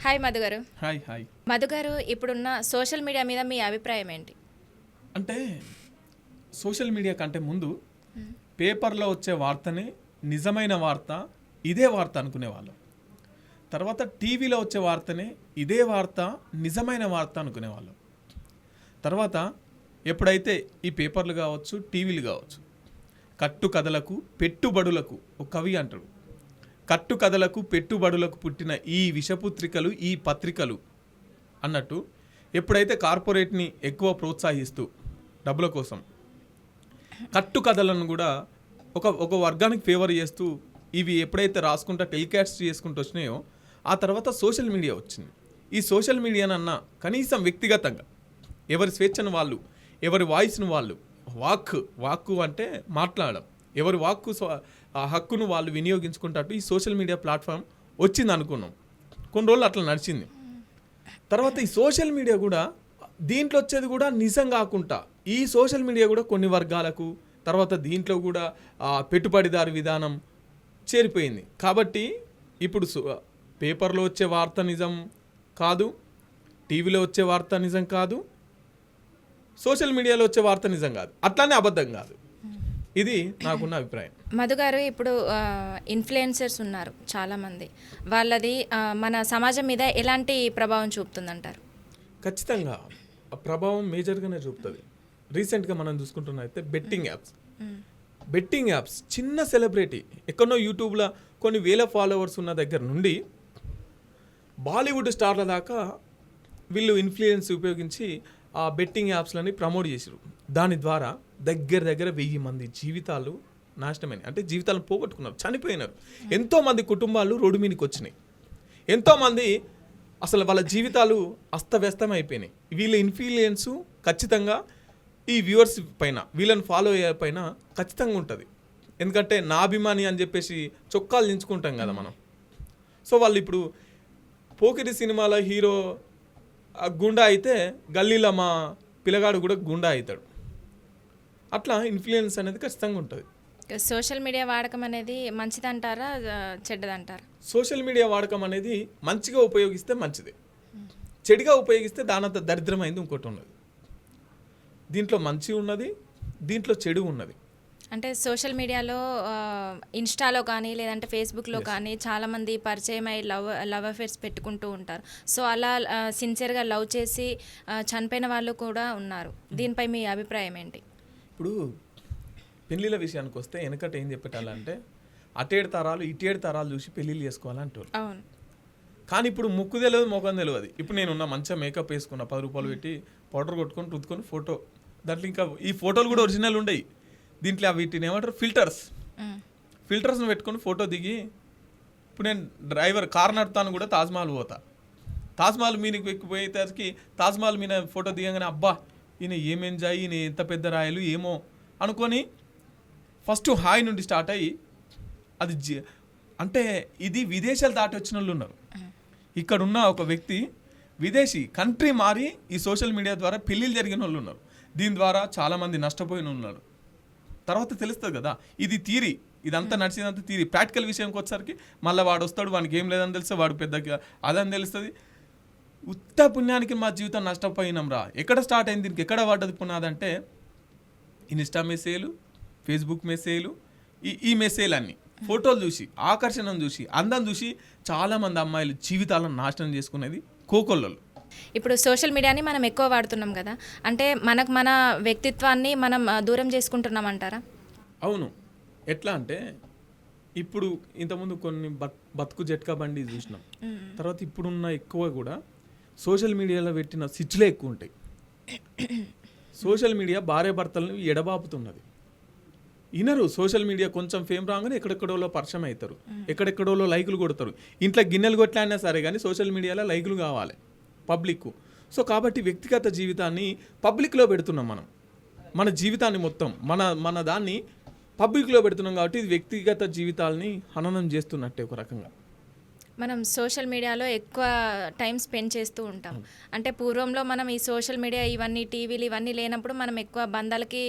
Hi Madhu గారు hi hi. Madhu గారు ఇప్పుడున్న సోషల్ మీడియా మీద మీ అభిప్రాయం ఏంటి? అంటే సోషల్ మీడియా కంటే ముందు పేపర్లో వచ్చే వార్తనే నిజమైన వార్త ఇదే వార్త అనుకునేవాళ్ళం తర్వాత టీవీలో వచ్చే వార్తనే ఇదే వార్త నిజమైన వార్త అనుకునేవాళ్ళం తర్వాత ఎప్పుడైతే ఈ పేపర్లు కావచ్చు టీవీలు కావచ్చు కట్టు కథలకు పెట్టుబడులకు ఒక కవి అంటాడు. కట్టు కథలకు పెట్టుబడులకు పుట్టిన ఈ విషపుత్రికలు ఈ పత్రికలు అన్నట్టు ఎప్పుడైతే కార్పొరేట్ని ఎక్కువ ప్రోత్సహిస్తూ డబ్బుల కోసం కట్టు కథలను కూడా ఒక ఒక వర్గానికి ఫేవర్ చేస్తూ ఇవి ఎప్పుడైతే రాసుకుంటా టెలికాస్ట్ చేసుకుంటూ వచ్చినాయో ఆ తర్వాత సోషల్ మీడియా వచ్చింది. ఈ సోషల్ మీడియానన్నా కనీసం వ్యక్తిగతంగా ఎవరి స్వేచ్ఛను వాళ్ళు ఎవరి వాయిస్ను వాళ్ళు వాక్ వాక్కు అంటే మాట్లాడడం ఎవరి వాక్కు హక్కును వాళ్ళు వినియోగించుకుంటట్టు ఈ సోషల్ మీడియా ప్లాట్ఫామ్ వచ్చింది అనుకున్నాం. కొన్ని రోజులు అట్లా నడిచింది. తర్వాత ఈ సోషల్ మీడియా కూడా దీంట్లో వచ్చేది కూడా నిజం కాకుండా ఈ సోషల్ మీడియా కూడా కొన్ని వర్గాలకు తర్వాత దీంట్లో కూడా పెట్టుబడిదారు విధానం చేరిపోయింది. కాబట్టి ఇప్పుడు పేపర్లో వచ్చే వార్త నిజం కాదు టీవీలో వచ్చే వార్త నిజం కాదు సోషల్ మీడియాలో వచ్చే వార్త నిజం కాదు. అట్లానే అబద్ధం కాదు. ఇది నాకున్న అభిప్రాయం. మధు గారు ఇప్పుడు ఇన్ఫ్లుయెన్సర్స్ ఉన్నారు చాలామంది. వాళ్ళది మన సమాజం మీద ఎలాంటి ప్రభావం చూపుతుందంటారు? ఖచ్చితంగా ప్రభావం మేజర్గానే చూపుతుంది. రీసెంట్గా మనం చూసుకుంటున్న అయితే బెట్టింగ్ యాప్స్. బెట్టింగ్ యాప్స్ చిన్న సెలబ్రిటీ ఎక్కడో యూట్యూబ్లో కొన్ని వేల ఫాలోవర్స్ ఉన్న దగ్గర నుండి బాలీవుడ్ స్టార్ల దాకా వీళ్ళు ఇన్ఫ్లుయెన్స్ ఉపయోగించి ఆ బెట్టింగ్ యాప్స్లని ప్రమోట్ చేసారు దాని ద్వారా దగ్గర దగ్గర వెయ్యి మంది జీవితాలు నాశనమైనాయి. అంటే జీవితాలను పోగొట్టుకున్నారు చనిపోయినారు. ఎంతోమంది కుటుంబాలు రోడ్డు మీదకి వచ్చినాయి. ఎంతోమంది అసలు వాళ్ళ జీవితాలు అస్తవ్యస్తం అయిపోయినాయి వీళ్ళ ఇన్ఫ్లుయెన్స్ ఖచ్చితంగా ఈ వ్యూవర్స్ పైన వీళ్ళని ఫాలో అయ్యే పైన ఖచ్చితంగా ఉంటుంది. ఎందుకంటే నా అభిమాని అని చెప్పేసి చొక్కాలు దించుకుంటాం కదా మనం. సో వాళ్ళు ఇప్పుడు పోకిరి సినిమాలో హీరో గుండా అయితే గల్లీలో మా పిల్లగాడు కూడా గుండా అవుతాడు. అట్లా ఇన్ఫ్లుయెన్స్ అనేది ఖచ్చితంగా ఉంటుంది. సోషల్ మీడియా వాడకం అనేది మంచిదంటారా చెడ్డదంటారా? సోషల్ మీడియా వాడకం అనేది మంచిగా ఉపయోగిస్తే మంచిది. చెడుగా ఉపయోగిస్తే దానంత దరిద్రమైంది ఇంకోటి ఉన్నది. దీంట్లో మంచి ఉన్నది దీంట్లో చెడు ఉన్నది. అంటే సోషల్ మీడియాలో ఇన్స్టాలో కానీ లేదంటే ఫేస్బుక్లో కానీ చాలామంది పరిచయం అయ్యి లవ్ లవ్ అఫేర్స్ పెట్టుకుంటూ ఉంటారు. సో అలా సిన్సియర్గా లవ్ చేసి చనిపోయిన వాళ్ళు కూడా ఉన్నారు. దీనిపై మీ అభిప్రాయం ఏంటి? ఇప్పుడు పెళ్ళిళ్ళ విషయానికి వస్తే వెనకట ఏం చెప్పేటాలంటే అటేడు తరాలు ఇటేడు తరాలు చూసి పెళ్ళిళ్ళు చేసుకోవాలంటారు అవును. కానీ ఇప్పుడు ముక్కు తెలియదు ముఖం తెలియదు. ఇప్పుడు నేను ఉన్న మంచిగా మేకప్ వేసుకున్న పది రూపాయలు పెట్టి పౌడర్ కొట్టుకొని రుద్దుకొని ఫోటో. దాంట్లో ఇంకా ఈ ఫోటోలు కూడా ఒరిజినల్ ఉండయి. దీంట్లో వీటిని ఏమంటారు? ఫిల్టర్స్. ఫిల్టర్స్ని పెట్టుకొని ఫోటో దిగి ఇప్పుడు నేను డ్రైవర్ కార్ నడుతాను కూడా తాజ్మహల్ పోతా. తాజ్మహల్ మీదకి ఎక్కిపోయేసరికి తాజ్మహల్ మీద ఫోటో దిగంగానే అబ్బా ఈయన ఏం ఎంజాయ్ ఈయన ఎంత పెద్ద రాయలు ఏమో అనుకొని ఫస్ట్ హాయ్ నుండి స్టార్ట్ అయ్యి అది జి- అంటే ఇది విదేశాలు దాటి వచ్చిన వాళ్ళు ఉన్నారు. ఇక్కడ ఉన్న ఒక వ్యక్తి విదేశీ కంట్రీ మారి ఈ సోషల్ మీడియా ద్వారా పెళ్ళిళ్ళు జరిగిన వాళ్ళు ఉన్నారు. దీని ద్వారా చాలామంది నష్టపోయిన ఉన్నారు. తర్వాత తెలుస్తుంది కదా ఇది తీరి ఇదంతా నడిచేదంతా తీరి ప్రాక్టికల్ విషయంకి వచ్చేసరికి మళ్ళీ వాడు వస్తాడు వానికి ఏం లేదని తెలిస్తే వాడు పెద్దగా అదని తెలుస్తుంది. ఉత్త పుణ్యానికి మా జీవితం నష్టపోయినాం రా ఎక్కడ స్టార్ట్ అయింది దీనికి? ఎక్కడ పడ్డది పునాదంటే ఇన్స్టా మెసేజ్లు ఫేస్బుక్ మెసేజ్లు ఈ ఈ మెసేజ్లు అన్నీ ఫోటోలు చూసి ఆకర్షణను చూసి అందం చూసి చాలామంది అమ్మాయిలు జీవితాలను నాశనం చేసుకునేది కోకొల్లలు. ఇప్పుడు సోషల్ మీడియాని మనం ఎక్కువ వాడుతున్నాం కదా. అంటే మనకు మన వ్యక్తిత్వాన్ని మనం దూరం చేసుకుంటున్నాం అంటారా? అవును. ఎట్లా అంటే ఇప్పుడు ఇంతకుముందు కొన్ని బత్ బతుకు జట్కా బండి చూసినాం. తర్వాత ఇప్పుడున్న ఎక్కువ కూడా సోషల్ మీడియాలో పెట్టిన సిచ్లే ఎక్కువ ఉంటాయి సోషల్ మీడియా భార్య భర్తలను ఎడబాపుతున్నది. వినరు సోషల్ మీడియా కొంచెం ఫేమ్ రాగానే ఎక్కడెక్కడోలో పరిచయం అవుతారు ఎక్కడెక్కడోలో లైకులు కొడతారు. ఇంట్లో గిన్నెలు కొట్లాడినా సరే కానీ సోషల్ మీడియాలో లైకులు కావాలి. పబ్లిక్ సో కాబట్టి వ్యక్తిగత జీవితాన్ని పబ్లిక్లో పెడుతున్నాం మనం. మన జీవితాన్ని మొత్తం మన మన దాన్ని పబ్లిక్లో పెడుతున్నాం కాబట్టి ఇది వ్యక్తిగత జీవితాలని హననం చేస్తున్నట్టే ఒక రకంగా. మనం సోషల్ మీడియాలో ఎక్కువ టైం స్పెండ్ చేస్తూ ఉంటాం. అంటే పూర్వంలో మనం ఈ సోషల్ మీడియా ఇవన్నీ టీవీలు ఇవన్నీ లేనప్పుడు మనం ఎక్కువ బంధాలకి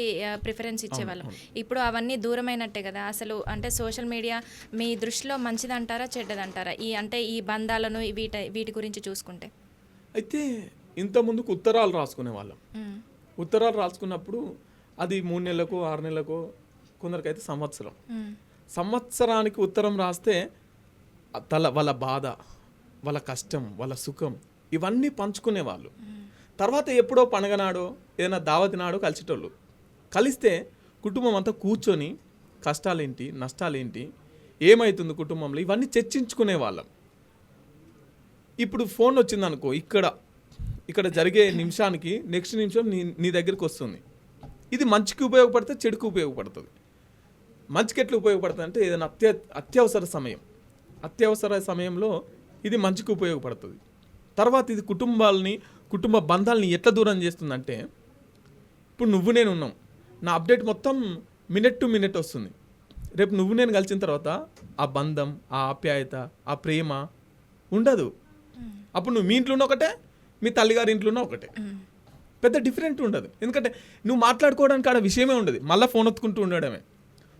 ప్రిఫరెన్స్ ఇచ్చేవాళ్ళం. ఇప్పుడు అవన్నీ దూరమైనట్టే కదా. అసలు అంటే సోషల్ మీడియా మీ దృష్టిలో మంచిదంటారా చెడ్డదంటారా? ఈ అంటే ఈ బంధాలను వీటి వీటి గురించి చూసుకుంటే. అయితే ఇంత ముందుకు ఉత్తరాలు రాసుకునే వాళ్ళం. ఉత్తరాలు రాసుకున్నప్పుడు అది మూడు నెలలకు ఆరు నెలలకు కొందరికైతే సంవత్సరం. సంవత్సరానికి ఉత్తరం రాస్తే తల వాళ్ళ బాధ వాళ్ళ కష్టం వాళ్ళ సుఖం ఇవన్నీ పంచుకునే వాళ్ళు తర్వాత ఎప్పుడో పండగ నాడో ఏదైనా దావతి నాడో కలిసేటోళ్ళు. కలిస్తే కుటుంబం అంతా కూర్చొని కష్టాలేంటి నష్టాలేంటి ఏమవుతుంది కుటుంబంలో ఇవన్నీ చర్చించుకునే వాళ్ళం ఇప్పుడు ఫోన్ వచ్చిందనుకో ఇక్కడ ఇక్కడ జరిగే నిమిషానికి నెక్స్ట్ నిమిషం నీ నీ దగ్గరికి వస్తుంది. ఇది మంచికి ఉపయోగపడితే చెడుకు ఉపయోగపడుతుంది. మంచికి ఎట్లా ఉపయోగపడుతుంది అంటే ఏదైనా అత్య అత్యవసర సమయం. అత్యవసర సమయంలో ఇది మంచికి ఉపయోగపడుతుంది. తర్వాత ఇది కుటుంబాలని కుటుంబ బంధాలని ఎట్లా దూరం చేస్తుందంటే ఇప్పుడు నువ్వు నేను ఉన్నాం. నా అప్డేట్ మొత్తం మినిట్ టు మినిట్ వస్తుంది. రేపు నువ్వు నేను కలిసిన తర్వాత ఆ బంధం ఆ ఆప్యాయత ఆ ప్రేమ ఉండదు. అప్పుడు నువ్వు మీ ఇంట్లో ఉన్న ఒకటే మీ తల్లిగారి ఇంట్లో ఉన్న ఒకటే. పెద్ద డిఫరెంట్ ఉండదు. ఎందుకంటే నువ్వు మాట్లాడుకోవడానికి ఆడ విషయమే ఉండదు. మళ్ళీ ఫోన్ ఒత్తుకుంటూ ఉండడమే.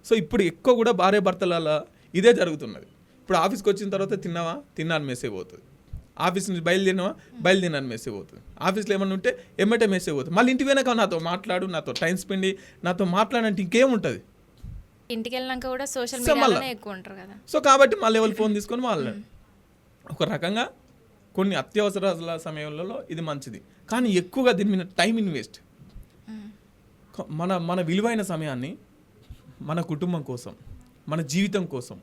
సో ఇప్పుడు ఎక్కువ కూడా భార్య భర్తల ఇదే జరుగుతున్నది. ఇప్పుడు ఆఫీస్కి వచ్చిన తర్వాత తిన్నావా? తిన్నాను మెసేజ్ పోతుంది ఆఫీస్ నుంచి బయలుదేరినావా? బయలుదేరినాను మెసేజ్ పోతుంది ఆఫీస్లో ఏమన్నా ఉంటే ఎమ్మటే మెసేజ్ పోతుంది మళ్ళీ ఇంటి వెనక నాతో మాట్లాడు నాతో టైం స్పెండ్ నాతో మాట్లాడంటే ఇంకేముంటుంది? ఇంటికి వెళ్ళినాక కూడా సోషల్. మీడియాలోనే ఎక్కువ ఉంటారు కదా. సో కాబట్టి మళ్ళీ ఎవరు ఫోన్ తీసుకొని వాళ్ళు. ఒక రకంగా కొన్ని అత్యవసరాల సమయంలో ఇది మంచిది. కానీ ఎక్కువగా దీని మీద టైం ఇన్వెస్ట్. మన మన విలువైన సమయాన్ని మన కుటుంబం కోసం మన జీవితం కోసం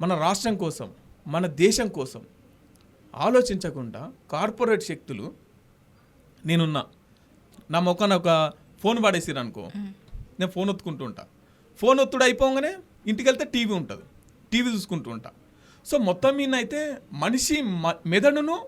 మన రాష్ట్రం కోసం మన దేశం కోసం ఆలోచించకుండా కార్పొరేట్ శక్తులు నేనున్నా. నా మొక్కన ఒక ఫోన్ పడేసిరు అనుకో. నేను ఫోన్ ఒత్తుకుంటూ ఉంటా. ఫోన్ ఒత్తుడు అయిపోగానే ఇంటికి వెళ్తే టీవీ ఉంటుంది. టీవీ చూసుకుంటూ ఉంటా. సో మొత్తం మీద అయితే మనిషి మ- మెదడును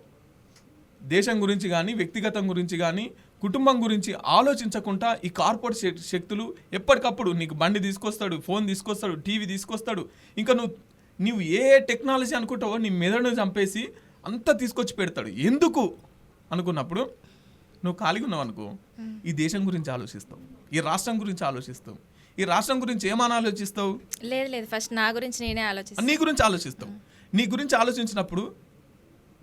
దేశం గురించి కానీ వ్యక్తిగతం గురించి కానీ కుటుంబం గురించి ఆలోచించకుండా ఈ కార్పొరేట్ శక్- శక్తులు ఎప్పటికప్పుడు నీకు బండి తీసుకొస్తాడు ఫోన్ తీసుకొస్తాడు టీవీ తీసుకొస్తాడు. ఇంకా నువ్వు నువ్వు ఏ టెక్నాలజీ అనుకుంటావో నీ మెదడును చంపేసి అంతా తీసుకొచ్చి పెడతాడు. ఎందుకు? అనుకున్నప్పుడు నువ్వు ఖాళీగా ఉన్నావు అనుకో. ఈ దేశం గురించి ఆలోచిస్తావు. ఈ రాష్ట్రం గురించి ఆలోచిస్తావు. ఈ రాష్ట్రం గురించి ఏమని ఆలోచిస్తావు? లేదు లేదు. ఫస్ట్ నా గురించి నేనే ఆలోచిస్తాను నీ గురించి ఆలోచిస్తావు. నీ గురించి ఆలోచించినప్పుడు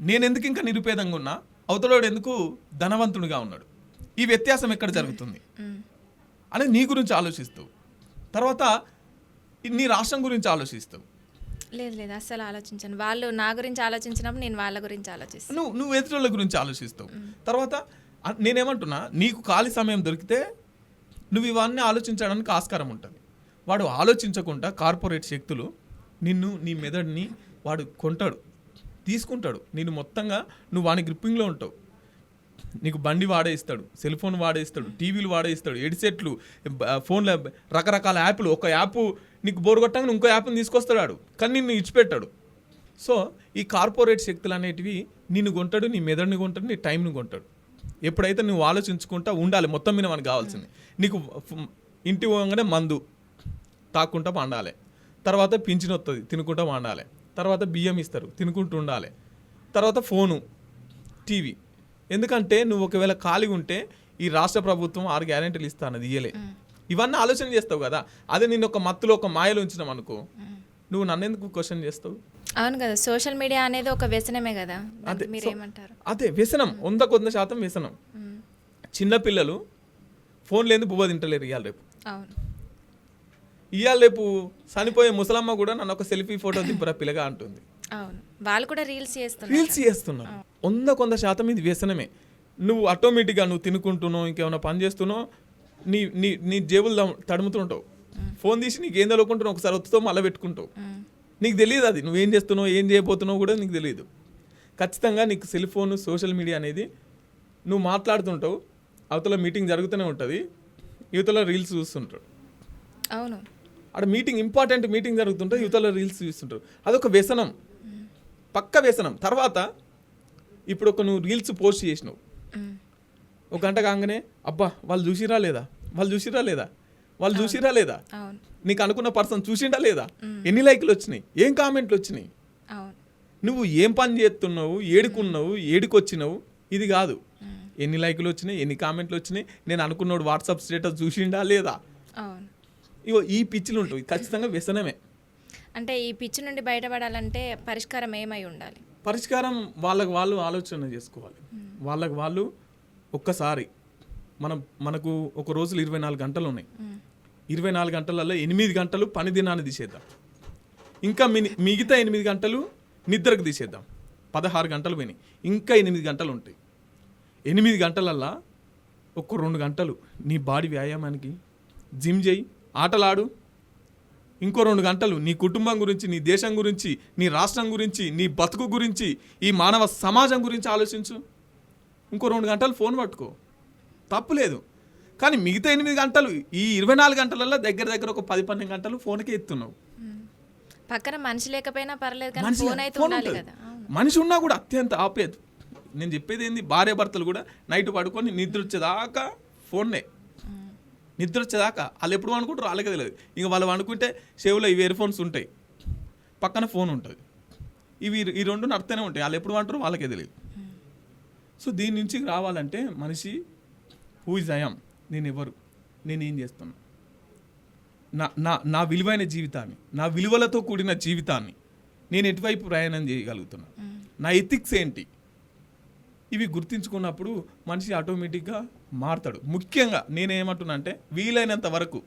నేను ఎందుకు ఇంకా నిరుపేదంగా ఉన్నా? అవతలోడు ఎందుకు ధనవంతుడిగా ఉన్నాడు? ఈ వ్యత్యాసం ఎక్కడ జరుగుతుంది? అని నీ గురించి ఆలోచిస్తావు. తర్వాత నీ రాష్ట్రం గురించి ఆలోచిస్తావు. లేదు లేదు అస్సలు ఆలోచించాను. వాళ్ళు నా గురించి ఆలోచించినప్పుడు నేను వాళ్ళ గురించి ఆలోచిస్తాను నువ్వు నువ్వు ఎదురుల గురించి ఆలోచిస్తావు. తర్వాత నేనేమంటున్నా నీకు ఖాళీ సమయం దొరికితే నువ్వు ఇవన్నీ ఆలోచించడానికి ఆస్కారం ఉంటుంది. వాడు ఆలోచించకుండా కార్పొరేట్ శక్తులు నిన్ను నీ మెదడుని వాడు కొంటాడు తీసుకుంటాడు. నేను మొత్తంగా నువ్వు వాని గ్రిప్పింగ్లో ఉంటావు. నీకు బండి వాడేస్తాడు సెల్ ఫోన్ వాడేస్తాడు టీవీలు వాడేస్తాడు ఎడిసెట్లు బ- ఫోన్లో రకరకాల యాప్లు ఒక యాప్ నీకు బోర్ కొట్టంగా ఇంకో యాప్ని తీసుకొస్తాడు కానీ నిన్ను ఇచ్చిపెట్టాడు. సో ఈ కార్పొరేట్ శక్తులు అనేటివి నిన్ను కొంటాడు నీ మెదడుని కొంటాడు నీ టైంని కొంటాడు. ఎప్పుడైతే నువ్వు ఆలోచించుకుంటా ఉండాలి మొత్తం మీద మనకు కావాల్సింది. నీకు ఇంటి పోగానే మందు తాక్కుంటా పండాలి. తర్వాత పింఛన్ వస్తుంది తినుకుంటా వండాలి తర్వాత బియ్యం ఇస్తారు తినుకుంటూ ఉండాలి. తర్వాత ఫోను టీవీ. ఎందుకంటే నువ్వు ఒకవేళ ఖాళీగా ఉంటే ఈ రాష్ట్ర ప్రభుత్వం ఆరు గ్యారెంటీలు ఇస్తానది ఇయ్యలే. ఇవన్నీ ఆలోచన చేస్తావు కదా? అదే నేను ఒక మత్తులో ఒక మాయలో ఉంచినాం అనుకో. నువ్వు నన్ను ఎందుకు క్వశ్చన్ చేస్తావు? అవును కదా సోషల్ మీడియా అనేది ఒక వ్యసనమే కదా. అదే దానికి మీరు సో- ఏమంటారు అదే వ్యసనం. వంద శాతం వ్యసనం. చిన్నపిల్లలు ఫోన్ లేని బువ్వ తింటలేరు ఇవాళ రేపు. అవును. ఇవాళ రేపు చనిపోయే ముసలమ్మ కూడా నన్ను ఒక సెల్ఫీ ఫోటో దింపురా పిల్లగా అంటుంది. అవును. వాళ్ళు కూడా రీల్స్ చేస్తున్నారు. రీల్స్ చేస్తున్నారు. వంద కొంద శాతం ఇది వ్యసనమే. నువ్వు ఆటోమేటిక్గా నువ్వు తినుకుంటున్నావు ఇంకేమైనా పని చేస్తున్నావు నీ నీ నీ జేబులు తడుముతుంటావు. ఫోన్ తీసి నీకు ఏం తలుకుంటున్నావు ఒకసారి వస్తుందో మళ్ళీ పెట్టుకుంటావు. నీకు తెలియదు అది. నువ్వేం చేస్తున్నావు ఏం చేయబోతున్నావు కూడా నీకు తెలియదు ఖచ్చితంగా నీకు సెల్ ఫోన్ సోషల్ మీడియా అనేది నువ్వు మాట్లాడుతుంటావు అవతల మీటింగ్ జరుగుతూనే ఉంటుంది యువతలో రీల్స్ చూస్తుంటారు. అవును. అక్కడ మీటింగ్ ఇంపార్టెంట్ మీటింగ్ జరుగుతుంటే యువతలో రీల్స్ చూస్తుంటారు. అదొక వ్యసనం. పక్క వ్యసనం. తర్వాత ఇప్పుడు ఒక నువ్వు రీల్స్ పోస్ట్ చేసినావు. ఒక గంట కాగానే అబ్బా వాళ్ళు చూసిరా లేదా? వాళ్ళు చూసిరా లేదా? వాళ్ళు చూసిరా లేదా? నీకు అనుకున్న పర్సన్ చూసిండా లేదా? ఎన్ని లైక్లు వచ్చినాయి? ఏం కామెంట్లు వచ్చినాయి? నువ్వు ఏం పని చేస్తున్నావు? ఏడుకున్నావు? ఏడుకొచ్చినావు? ఇది కాదు. ఎన్ని లైకులు వచ్చినాయి? ఎన్ని కామెంట్లు వచ్చినాయి? నేను అనుకున్నాడు వాట్సాప్ స్టేటస్ చూసిండా లేదా? ఇగో ఈ పిచ్చిలు ఉంటాయి ఖచ్చితంగా వ్యసనమే. అంటే ఈ పిచ్చి నుండి బయటపడాలంటే పరిష్కారం ఏమై ఉండాలి? పరిష్కారం వాళ్ళకి వాళ్ళు ఆలోచన చేసుకోవాలి. వాళ్ళకి వాళ్ళు ఒక్కసారి మనం మనకు ఒక రోజులు ఇరవై నాలుగు గంటలు ఉన్నాయి. ఇరవై నాలుగు గంటలలో ఎనిమిది గంటలు పని దినాన్ని తీసేద్దాం. ఇంకా మిని మిగతా ఎనిమిది గంటలు నిద్రకు తీసేద్దాం. పదహారు గంటలు పోయినాయి. ఇంకా ఎనిమిది గంటలు ఉంటాయి. ఎనిమిది గంటలల్లా ఒక్క రెండు గంటలు నీ బాడీ వ్యాయామానికి. జిమ్ చేయి ఆటలాడు ఇంకో రెండు గంటలు నీ కుటుంబం గురించి నీ దేశం గురించి నీ రాష్ట్రం గురించి నీ బతుకు గురించి ఈ మానవ సమాజం గురించి ఆలోచించు. ఇంకో రెండు గంటలు ఫోన్ పట్టుకో. తప్పులేదు కానీ మిగతా ఎనిమిది గంటలు ఈ ఇరవై నాలుగు గంటలలో దగ్గర దగ్గర ఒక పది పన్నెండు గంటలు ఫోన్కే ఎత్తున్నావు. పక్కన మనిషి లేకపోయినా పర్లేదు కానీ ఫోన్ అయితే ఉండాలి. కదా. మనిషి ఉన్నా కూడా అత్యంత ఆపేది నేను చెప్పేది ఏంది? భార్య భర్తలు కూడా నైట్ పడుకొని నిద్ర వచ్చేదాకా ఫోన్నే. నిద్ర వచ్చేదాకా వాళ్ళు ఎప్పుడు అనుకుంటారు వాళ్ళకే తెలియదు. ఇంకా వాళ్ళు అనుకుంటే చెవులో ఇవి ఇయర్ ఫోన్స్ ఉంటాయి. పక్కన ఫోన్ ఉంటుంది. ఇవి ఈ రెండు నడుతూనే ఉంటాయి. వాళ్ళు ఎప్పుడు అంటారో వాళ్ళకే తెలియదు. సో దీని నుంచి రావాలంటే మనిషి హూ ఇస్ ఐఎమ్ నేను ఎవరు? నేను ఏం చేస్తున్నా? నా నా నా విలువైన జీవితాన్ని నా విలువలతో కూడిన జీవితాన్ని నేను ఎటువైపు ప్రయాణం చేయగలుగుతున్నా? మ్మ్. నా ఎథిక్స్ ఏంటి? ఇవి గుర్తించుకున్నప్పుడు మనిషి ఆటోమేటిక్గా మారుతాడు. ముఖ్యంగా నేనేమంటున్నా అంటే వీలైనంత వరకు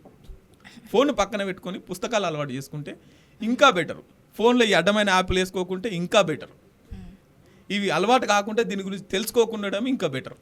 ఫోన్ పక్కన పెట్టుకొని పుస్తకాలు అలవాటు చేసుకుంటే ఇంకా బెటర్. ఫోన్లో ఈ అడ్డమైన యాప్లు వేసుకోకుంటే ఇంకా బెటర్. ఇవి అలవాటు కాకుండా దీని గురించి తెలుసుకోకుండా ఇంకా బెటర్.